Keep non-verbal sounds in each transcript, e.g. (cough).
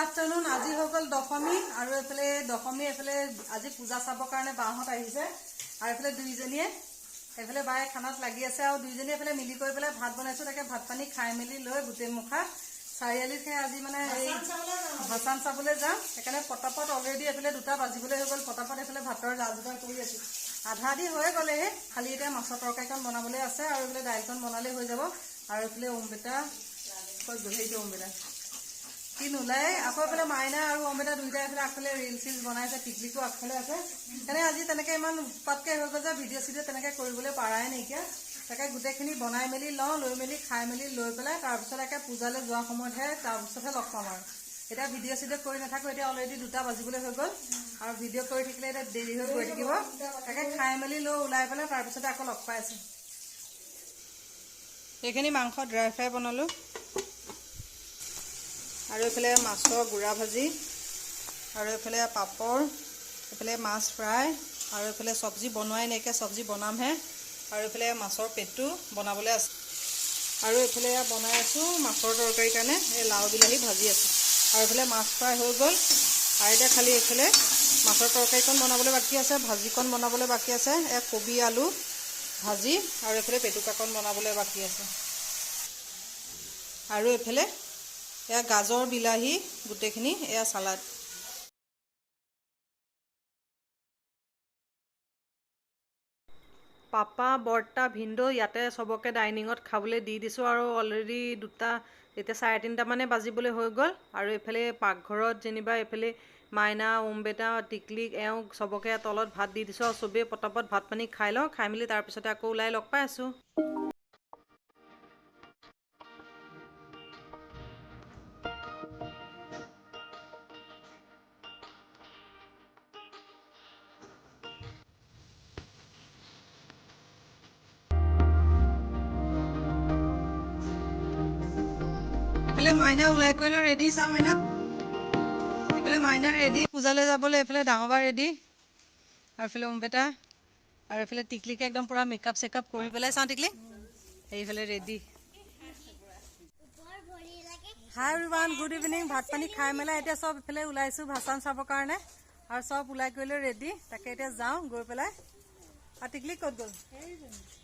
Afternoon আজি হৈ গ'ল দশমী আৰু এইফালে দশমী এইফালে আজি পূজা চাবৰ কাৰণে বাহঁত আহিছে আৰু এইফালে দুইজনীয়ে এইফালে বায়ে খানাত লাগি আছে আৰু দুইজনীয়ে এইফালে মিলি কৰি পেলাই ভাত বনাইছো তাকে ভাত পানী খাই মেলি লৈ গোটেই মুখা চাৰিআলিত সেই আজি মানে এই ভাচান চাবলৈ যাম সেইকাৰণে পটাপট অলৰেডি এইফালে দুটা বাজিবলৈ হৈ গ'ল পটাপট এইফালে ভাতৰ যা যোগাৰ কৰি আছো। আধা আধি হৈ গ'লে খালি এতিয়া মাছৰ তৰকাৰীকণ বনাবলৈ আছে আৰু এইফালে দাইলকণ বনালেই হৈ যাব। আৰু এইফালে গ'ল সেইটো অমৃতা কি নোলাই আকৌ এইফালে মাইনা আৰু অমৃতা দুইটাই এইফালে আগফালে ৰিল চিল বনাইছে টিকলিকো আগফালে আছে। সেইকাৰণে আজি তেনেকে ইমান উৎপাতকে হৈ গ'ল যে ভিডিঅ' চিডিঅ' তেনেকে কৰিবলৈ পাৰাই নাইকিয়া তাকে গোটেইখিনি বনাই মেলি লওঁ লৈ মেলি খাই মেলি লৈ পেলাই তাৰপিছত একে পূজালৈ যোৱা সময়তহে তাৰপিছতহে লগ পাম আৰু। এতিয়া ভিডিঅ' চিডিঅ' কৰি নাথাকো এতিয়া অলৰেডি দুটা বাজিবলৈ হৈ গ'ল। আৰু ভিডিঅ' কৰি থাকিলে এতিয়া দেৰি হৈ গৈ থাকিব। তাকে খাই মেলি লৈ ওলাই পেলাই তাৰপিছতে আকৌ লগ পাই আছো। এইখিনি মাংস ড্ৰাই ফ্ৰাই বনালোঁ। আৰু এইফালে মাছৰ গুড়া ভাজি আৰু এইফালে পাপৰ এইফালে মাছ ফ্ৰাই আৰু এইফালে চব্জি বনোৱাই নাইকিয়া চব্জি বনামহে আৰু এইফালে মাছৰ পেটটো বনাবলৈ আছে। আৰু এইফালে বনাই আছোঁ মাছৰ তৰকাৰীৰ কাৰণে এই লাও বিলাহী ভাজি আছোঁ। আৰু এইফালে মাছ ফ্ৰাই হৈ গ'ল আৰু এতিয়া খালি এইফালে মাছৰ তৰকাৰীকণ বনাবলৈ বাকী আছে ভাজিকণ বনাবলৈ বাকী আছে এই কবি আলু ভাজি আৰু এইফালে পেটুকাকণ বনাবলৈ বাকী আছে। আৰু এইফালে এয়া গাজৰ বিলাহী গোটেইখিনি এয়া চালাড। পাপা বৰ্তা ভিনদেউ ইয়াতে চবকে ডাইনিঙত খাবলৈ দি দিছোঁ আৰু অলৰেডি দুটা এতিয়া চাৰে তিনিটামানে বাজিবলৈ হৈ গ'ল। আৰু এইফালে পাকঘৰত যেনিবা এইফালে মাইনা ওমবেটা টিকলিক এওঁক চবকে তলত ভাত দি দিছোঁ আৰু চবেই পটাপট ভাত পানী খাই লওঁ। খাই মেলি তাৰপিছতে আকৌ ওলাই লগ পাই আছোঁ। এইফালে মাইনা ওলাই কৰি লৈ ৰেডি চা মাইনা। এইফালে মাইনা ৰেডি পূজালৈ যাবলৈ এইফালে ডাঙৰ বা ৰেডি আৰু এইফালে অম্বেটা আৰু এইফালে টিকলিকে একদম পূৰা মেকআপ চেকআপ কৰি পেলাই চাওঁ টিকলি। এইফালে ready hi everyone good evening ভাত পানী খাই মেলাই এতিয়া চব এইফালে ওলাইছোঁ ভাচান চাবৰ কাৰণে। আৰু চব ওলাই কৰি লৈ ৰেডি তাকে এতিয়া যাওঁ গৈ পেলাই। আৰু টিকলি ক'ত গ'ল?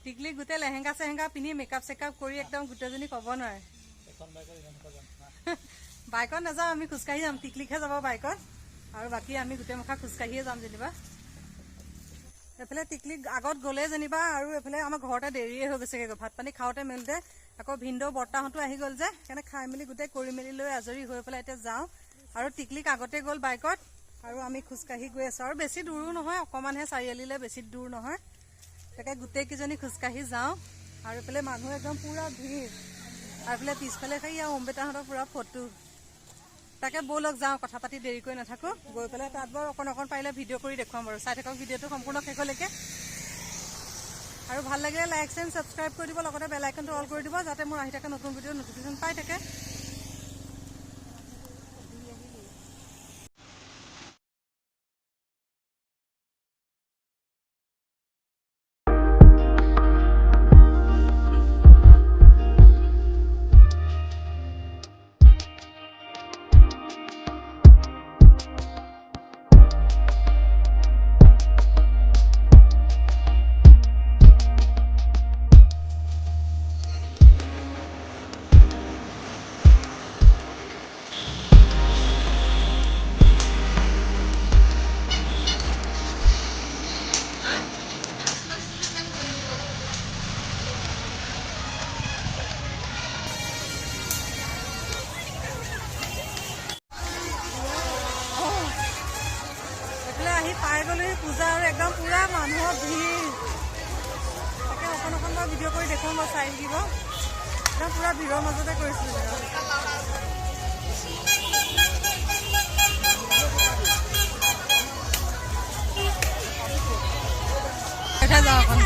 টিকলি গোটেই লেহেংগা চেহেংগা পিন্ধি মেকআপ চেকআপ কৰি একদম গোটেইজনী ক'ব নোৱাৰে। (laughs) বাইকত নাযাওঁ আমি খোজকাঢ়ি যাম টিকলিকহে যাব বাইকত। আৰু বাকী আমি গোটেই মুখা খোজকাঢ়িয়ে যাম যেনিবা। এইফালে টিকলিক আগত গ'লে যেনিবা আৰু এইফালে আমাৰ ঘৰতে দেৰিয়ে হৈ গৈছেগৈ ভাত পানী খাওঁতে মেলোতে আকৌ ভিনদেউ বৰ্তাহঁতো আহি গ'ল যে সেইকাৰণে খাই মেলি গোটেই কৰি মেলি লৈ আজৰি হৈ পেলাই এতিয়া যাওঁ। আৰু টিকলিক আগতে গ'ল বাইকত আৰু আমি খোজকাঢ়ি গৈ আছোঁ। আৰু বেছি দূৰো নহয় অকণমানহে চাৰিআলিলৈ বেছি দূৰ নহয়। তাকে গোটেইকেইজনী খোজকাঢ়ি যাওঁ। আৰু এইফালে মানুহ একদম পূৰা ভিৰ। আৰু এইফালে পিছফালে সেই অম্বিতাহঁতৰ পূৰা ফটো। তাকে ব'লক যাওঁ কথা পাতি দেৰি কৰি নাথাকোঁ। গৈ পেলাই তাত বাৰু অকণ অকণ পাৰিলে ভিডিঅ' কৰি দেখুৱাম বাৰু। চাই থাকক ভিডিঅ'টো সম্পূৰ্ণ শেষলৈকে। আৰু ভাল লাগিলে লাইক চেণ্ড ছাবস্ক্ৰাইব কৰি দিব লগতে বেল আইকনটো অল কৰি দিব যাতে মোৰ আহি থাকে নতুন ভিডিঅ' নটিফিকেশ্যন পাই থাকে। একদম পূৰা মানুহৰ ভিৰ। তাকে অকণ অকণ মই ভিডিঅ' কৰি দেখুৱাম মই চাই থাকিব। একদম পূৰা ভিৰৰ মাজতে কৰিছিলোঁ এটা যাওঁ অকণ।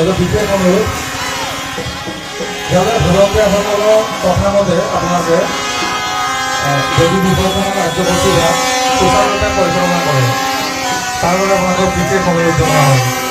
এবার বিশেষ অনুরোধ যারা ভলন্টিয়ারসকলৰ কথা মতে আপোনালোকে দেৱী বিসৰ্জনৰ কাৰ্যসূচীভাগ সুচাৰুৰূপে পৰিচালনা কৰে। তাৰ বাবে আপোনালোকক বিশেষ অনুৰোধ জনোৱা হয়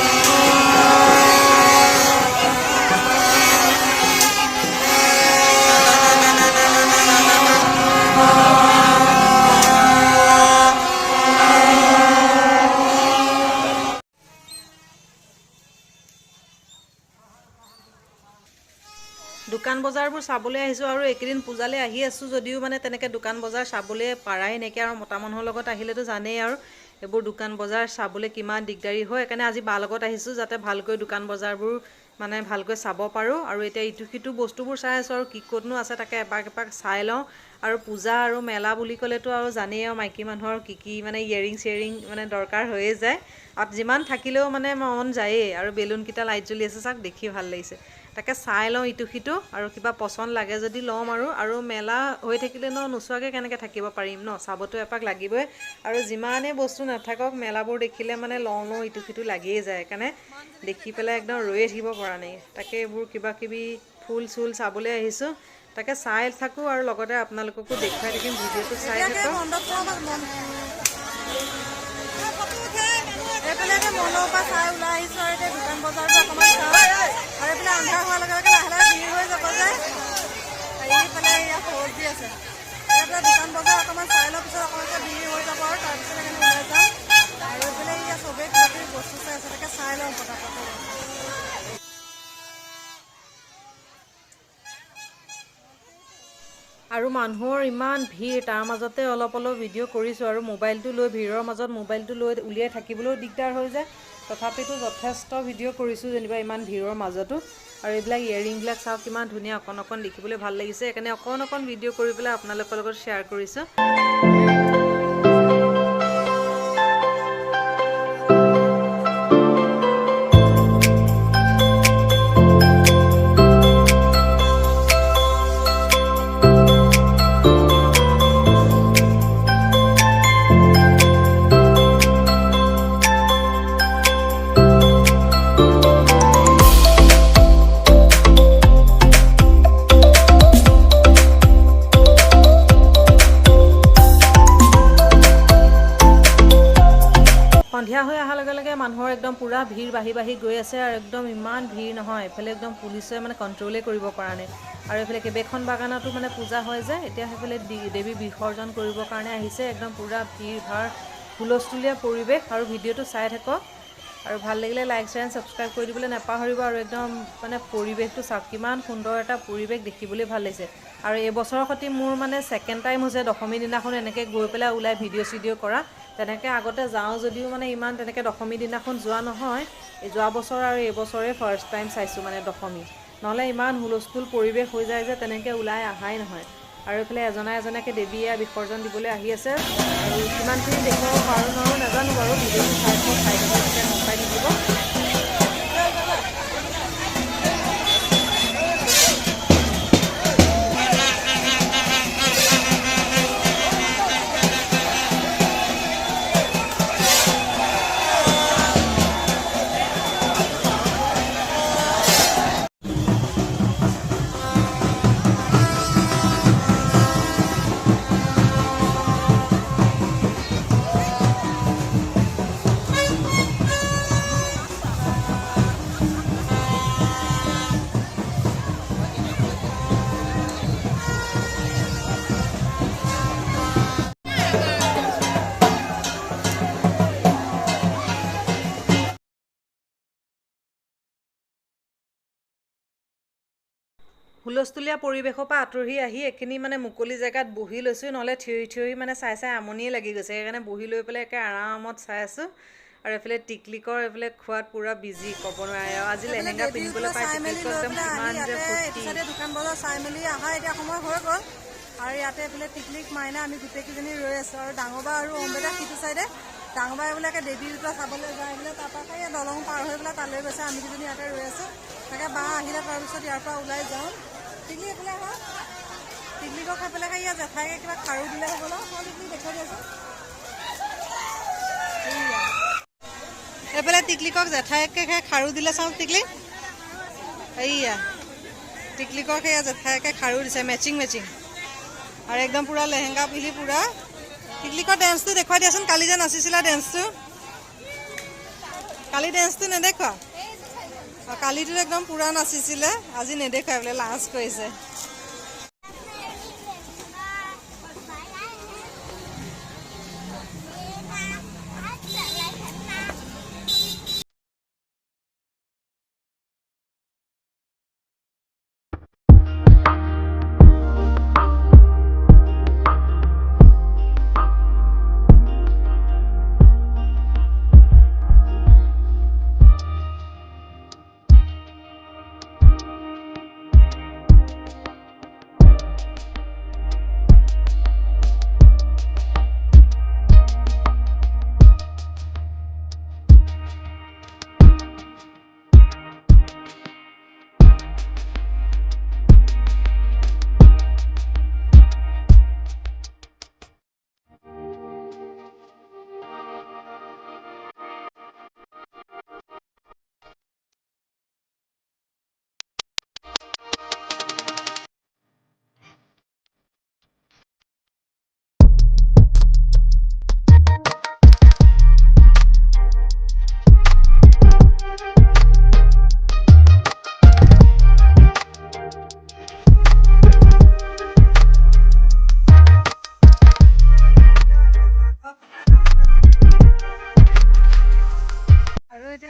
বজাৰবোৰ চাবলৈ আহিছোঁ আৰু এইকেইদিন পূজালৈ আহি আছোঁ যদিও মানে তেনেকৈ দোকান বজাৰ চাবলৈ পাৰাই নাইকিয়া আৰু মতা মানুহৰ লগত আহিলেতো জানেই আৰু এইবোৰ দোকান বজাৰ চাবলৈ কিমান দিগদাৰী হয়। সেইকাৰণে আজি বাৰ লগত আহিছোঁ যাতে ভালকৈ দোকান বজাৰবোৰ মানে ভালকৈ চাব পাৰোঁ আৰু এতিয়া ইটো সিটো বস্তুবোৰ চাই আছোঁ আৰু কি ক'তনো আছে তাকে এপাক এপাক চাই লওঁ আৰু পূজা আৰু মেলা বুলি ক'লেতো আৰু জানেই আৰু মাইকী মানুহৰ কি কি মানে ইয়েৰিং চিয়েৰিং মানে দৰকাৰ হৈয়ে যায়। আৰু যিমান থাকিলেও মানে মন যায়েই আৰু বেলুনকেইটা লাইট জ্বলি আছে চাওক দেখি ভাল লাগিছে। তাকে চাই লওঁ ইটো সিটো আৰু কিবা পচন্দ লাগে যদি ল'ম আৰু আৰু মেলা হৈ থাকিলে ন নোচোৱাকৈ কেনেকৈ থাকিব পাৰিম ন? চাবতো এপাক লাগিবই। আৰু যিমানেই বস্তু নাথাকক মেলাবোৰ দেখিলে মানে লওঁ লওঁ ইটো সিটো লাগিয়ে যায়। সেইকাৰণে দেখি পেলাই একদম ৰৈয়ে থাকিব পৰা নাই। তাকে এইবোৰ কিবা কিবি ফুল চুল চাবলৈ আহিছোঁ। তাকে চাই থাকোঁ আৰু লগতে আপোনালোককো দেখুৱাই থাকিম ভিডিঅ'টো চাই থাকক। মলৰ পৰা চাই ওলাই আহিছোঁ আৰু এতিয়া দোকান বজাৰবোৰ অকণমান চাওঁ। আৰু এইফালে আন্ধাৰ হোৱাৰ লগে লগে লাহে লাহে ভিৰ হৈ যাব যে। এইফালে ইয়াত সৰজ দি আছে। এইফালে দোকান বজাৰ অকণমান চাই লোৱাৰ পিছত অকণমানকৈ ভিৰ হৈ যাব আৰু তাৰপিছত সেইকাৰণে ওলাই যাম। আৰু এইফালে ইয়াত চবেই কিবা কিবি বস্তু চাই আছে তাকে চাই লওঁ পটাপট আৰু মানুহৰ ইমান ভিৰ তাৰ মাজতে অলপ অলপ ভিডিঅ' কৰিছোঁ আৰু মোবাইলটো লৈ ভিৰৰ মাজত মোবাইলটো লৈ উলিয়াই থাকিবলৈও দিগদাৰ হৈ যায়। তথাপিতো যথেষ্ট ভিডিঅ' কৰিছোঁ যেনিবা ইমান ভিৰৰ মাজতো। আৰু এইবিলাক ইয়েৰিংবিলাক চাওক কিমান ধুনীয়া অকণ অকণ দেখিবলৈ ভাল লাগিছে। সেইকাৰণে অকণ অকণ ভিডিঅ' কৰি পেলাই আপোনালোকৰ লগত শ্বেয়াৰ কৰিছোঁ। বাঢ়ি বাঢ়ি গৈ আছে আৰু একদম ইমান ভিৰ নহয়। এইফালে একদম পুলিচে মানে কণ্ট্ৰলেই কৰিব পৰা নাই। আৰু এইফালে কেইবাখন বাগানতো মানে পূজা হয় যে এতিয়া সেইফালে দেৱী বিসৰ্জন কৰিবৰ কাৰণে আহিছে। একদম পূৰা ভিৰ ভাৰ হুলস্থুলীয়া পৰিৱেশ। আৰু ভিডিঅ'টো চাই থাকক। আৰু ভাল লাগিলে লাইক শ্বেয়াৰ এণ্ড ছাবস্ক্ৰাইব কৰি দিবলৈ নাপাহৰিব। আৰু একদম মানে পৰিৱেশটো চাওক কিমান সুন্দৰ এটা পৰিৱেশ দেখিবলৈ ভাল লাগিছে। আৰু এইবছৰৰ সৈতে মোৰ মানে ছেকেণ্ড টাইম হৈছে দশমী দিনাখন এনেকৈ গৈ পেলাই ওলাই ভিডিঅ' চিডিঅ' কৰা। তেনেকৈ আগতে যাওঁ যদিও মানে ইমান তেনেকৈ দশমী দিনাখন যোৱা নহয়। যোৱা বছৰ আৰু এইবছৰে ফাৰ্ষ্ট টাইম চাইছোঁ মানে দশমী। নহ'লে ইমান হুলস্থুল পৰিৱেশ হৈ যায় যে তেনেকৈ ওলাই অহাই নহয়। আৰু এইফালে এজনা এজনাকৈ দেৱীয়ে বিসৰ্জন দিবলৈ আহি আছে। আৰু কিমানখিনি দেখুৱাব পাৰোঁ নোৱাৰোঁ নাজানো বাৰু গম পাই থাকিব। হুলস্থুলীয়া পৰিৱেশৰ পৰা আঁতৰি আহি এইখিনি মানে মুকলি জেগাত বহি লৈছোঁ নহ'লে থিয়ৰি থিয়ৰি মানে চাই চাই আমনিয়ে লাগি গৈছে। সেইকাৰণে বহি লৈ পেলাই একে আৰামত চাই আছোঁ। আৰু এইফালে টিকলিকৰ এইফালে খোৱাত পূৰা বিজি ক'ব নোৱাৰে আৰু। আজি লেহেংগা পিন্ধিবলৈ পাই টিকলিকৰ একদম কিমান যে ফূৰ্তি। দোকান বজাৰ চাই মেলি অহা এতিয়া সময় হৈ গ'ল। আৰু ইয়াতে এইফালে টিকলিক মাইনা আমি গোটেইকেইজনী ৰৈ আছোঁ। আৰু ডাঙৰবা আৰু অম্বেদা সিটো চাইডে। ডাঙৰবাই বোলে একে দেৱী দুটা চাবলৈ যায় বোলে তাৰপৰা সেই দলং পাৰ হৈ পেলাই তালৈ গৈছে। আমি দুজনী ইয়াতে ৰৈ আছোঁ। তাকে বা আহিলে তাৰপিছত ইয়াৰ পৰা ওলাই যাওঁ টিকলি এইফালে আহা। টিকলিকক খাই পেলাই সেই ইয়াত জেঠাইকে কিবা খাৰু দিলে হ'বলৈ। মই টিকলি দেখুৱাই দিয়াচোন। এইফালে টিকলিকক জেঠাইকে খাই খাৰু দিলে চাওঁ টিকলি। এইয়া। টিকলিকক সেয়া জেঠাইকে খাৰু দিছে মেচিং মেচিং আৰু একদম পূৰা লেহেংগা পিন্ধি পূৰা। টিকলিকৰ ডেন্সটো দেখুৱাই দিয়াচোন, কালি যে নাচিছিলা ডেন্সটো কালি ডেন্সটো নেদেখুৱা। কালিটো একদম পুৰা নাচিছিলে আজি নেদেখাই বোলে লাজ কৰিছে।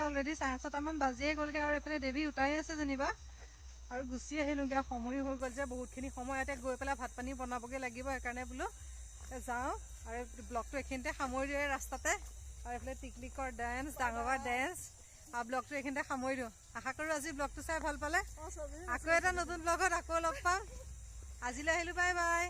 অলৰেডি চাৰে ছটামান বাজিয়ে গ'লগৈ আৰু এইফালে দেৱী উতাই আছে যেনিবা। আৰু গুচি আহিলোঁগৈ আৰু সময়ো হৈ গ'ল যে বহুতখিনি সময় ইয়াতে গৈ পেলাই ভাত পানী বনাবগৈ লাগিব সেইকাৰণে বোলো যাওঁ। আৰু ব্লগটো এইখিনিতে সামৰি দিওঁ ৰাস্তাতে। আৰু এইফালে টিকলিকৰ ডেন্স ডাঙৰ ডেন্স আৰু ব্লগটো এইখিনিতে সামৰি দিওঁ। আশা কৰোঁ আজি ব্লগটো চাই ভাল পালে। আকৌ এটা নতুন ব্লগত আকৌ লগ পাম। আজিলৈ আহিলোঁ বাই বাই